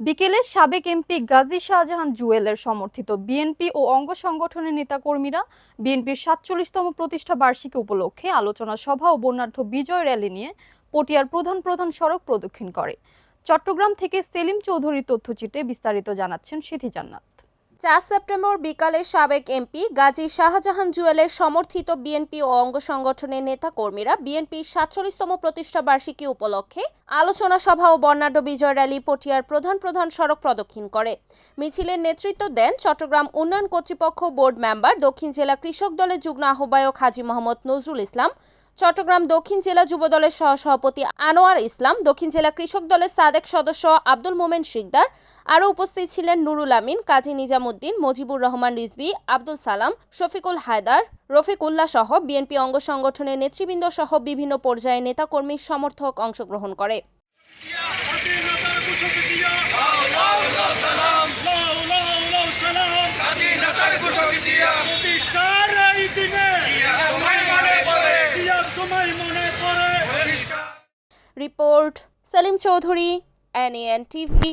বিকেলে সাবেক এমপি গাজী শাহজাহান জুয়েলের সমর্থিত বিএনপি ও অঙ্গ সংগঠনের নেতাকর্মীরা বিএনপির সাতচল্লিশতম প্রতিষ্ঠা বার্ষিকী উপলক্ষে আলোচনা সভা ও বর্ণাঢ্য বিজয় র্যালি নিয়ে পটিয়ার প্রধান প্রধান সড়ক প্রদক্ষিণ করে। চট্টগ্রাম থেকে সেলিম চৌধুরীর তথ্যচিত্রে বিস্তারিত জানাচ্ছেন সিথি জান্নাত। চার সেপ্টেম্বর বিকালে সাবেক এমপি গাজী শাহজাহান জুয়েলের সমর্থিত বিএনপি ও অঙ্গ সংগঠনের নেতাকর্মীরা বিএনপির সাতচল্লিশতম প্রতিষ্ঠা বার্ষিকী উপলক্ষে আলোচনা সভা ও বর্ণাঢ্য বিজয় র্যালি পটিয়ার প্রধান প্রধান সড়ক প্রদক্ষিণ করে। মিছিলের নেতৃত্ব দেন চট্টগ্রাম উন্নয়ন কর্তৃপক্ষ বোর্ড মেম্বার, দক্ষিণ জেলা কৃষক দলের যুগ্ম আহ্বায়ক হাজী মোহাম্মদ নজরুল ইসলাম। চট্টগ্রাম দক্ষিণ জেলা যুব যুবদলের সহসভাপতি আনোয়ার ইসলাম, দক্ষিণ জেলা কৃষক দলের সাদেক সদস্য আব্দুল মোমেন শিকদার, আরও উপস্থিত ছিলেন নুরুল আমিন, কাজী নিজামুদ্দিন, মজিবুর রহমান রিজভি, আব্দুল সালাম, শফিকুল হায়দার, রফিকুল্লাহ সহ বিএনপি অঙ্গ সংগঠনের নেতৃবৃন্দ সহ বিভিন্ন পর্যায়ে নেতাকর্মীর সমর্থক অংশগ্রহণ করে। Report Salim Chowdhury NAN TV